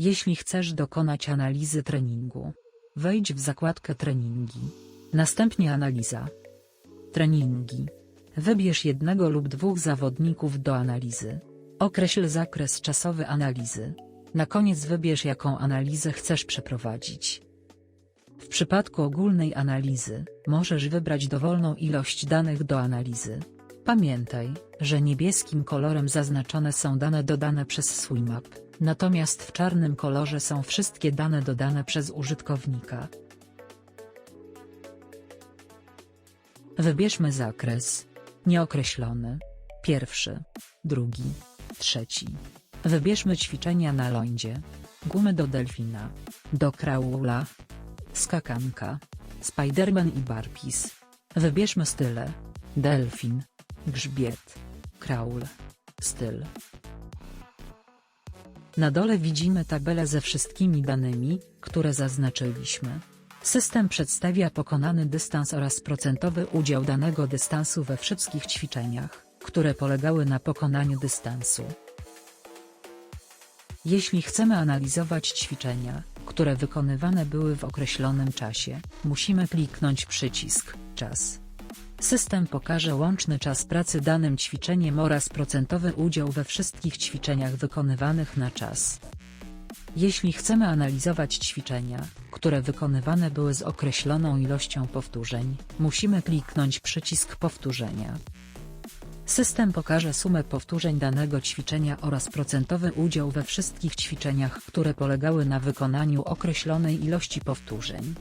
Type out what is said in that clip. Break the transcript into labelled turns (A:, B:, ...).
A: Jeśli chcesz dokonać analizy treningu, wejdź w zakładkę treningi. Następnie analiza. Treningi. Wybierz jednego lub dwóch zawodników do analizy. Określ zakres czasowy analizy. Na koniec wybierz jaką analizę chcesz przeprowadzić. W przypadku ogólnej analizy, możesz wybrać dowolną ilość danych do analizy. Pamiętaj, że niebieskim kolorem zaznaczone są dane dodane przez SwimUp, natomiast w czarnym kolorze są wszystkie dane dodane przez użytkownika. Wybierzmy zakres. Nieokreślony. Pierwszy. Drugi. Trzeci. Wybierzmy ćwiczenia na lądzie. Gumy do delfina. Do kraula. Skakanka. Spiderman i barpis. Wybierzmy style. Delfin. Grzbiet. Kraul. Styl. Na dole widzimy tabelę ze wszystkimi danymi, które zaznaczyliśmy. System przedstawia pokonany dystans oraz procentowy udział danego dystansu we wszystkich ćwiczeniach, które polegały na pokonaniu dystansu. Jeśli chcemy analizować ćwiczenia, które wykonywane były w określonym czasie, musimy kliknąć przycisk Czas. System pokaże łączny czas pracy danym ćwiczeniem oraz procentowy udział we wszystkich ćwiczeniach wykonywanych na czas. Jeśli chcemy analizować ćwiczenia, które wykonywane były z określoną ilością powtórzeń, musimy kliknąć przycisk powtórzenia. System pokaże sumę powtórzeń danego ćwiczenia oraz procentowy udział we wszystkich ćwiczeniach, które polegały na wykonaniu określonej ilości powtórzeń.